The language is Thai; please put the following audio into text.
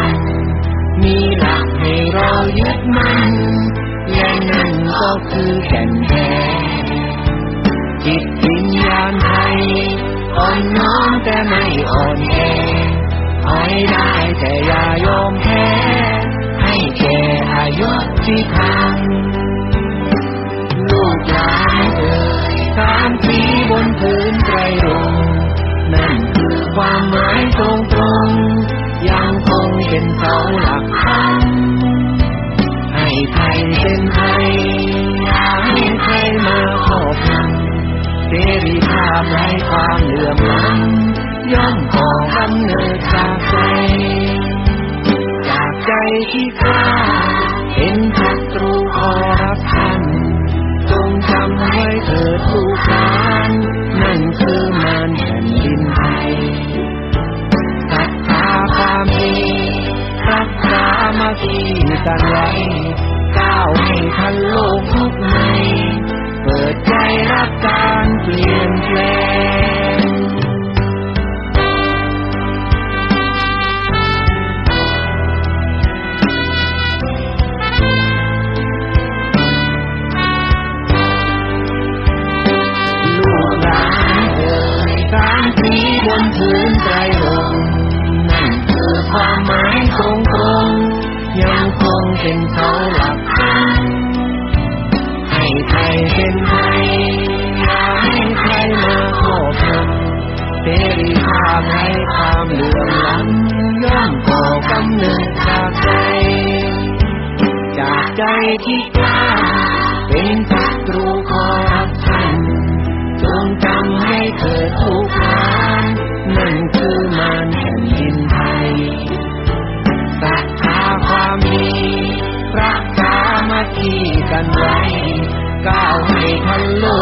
น มีหลักให้เรายึดมั่นและนั่นก็คือแก่นแท้จิตวิญญาณไทยอ่อนน้อมแต่ไม่อ่อนแอถอยได้แต่อย่ายอมแพ้ให้แก่อายุที่ทางลูกหลานเอ่ยสามสีบนพื้นไตรรงนั่นคือความหมายตรงตรงๆยังคงเป็นเสาหลัก เสรีภาพไร้ความเหลื่อมล้ำย่อมก่อกำเนิดจากใจ จากใจที่กล้าเป็นศัตรูคอรับชันจงจำไว้เถิดลูกหลานนั่นคือมานแผ่นดินไทยศรัทธาความดีรักษามาคีกันไว้ก้าวให้ทันโลกทุกใน สามสีบนพื้นไตรรงนั่นคือความหมายตรงตรงยังคงเป็นเสาหลักธรรมให้ไทยเป็นไทยอย่าให้ใครมาครอบงำเสรีภาพให้ความเหลื่อมล้ำย่อมก่อกำเนิดจากใจจากใจที่กล้าเป็นศัตรูคอรับชันจงจำให้ ที่กันไว้ก้าวให้ทันลุ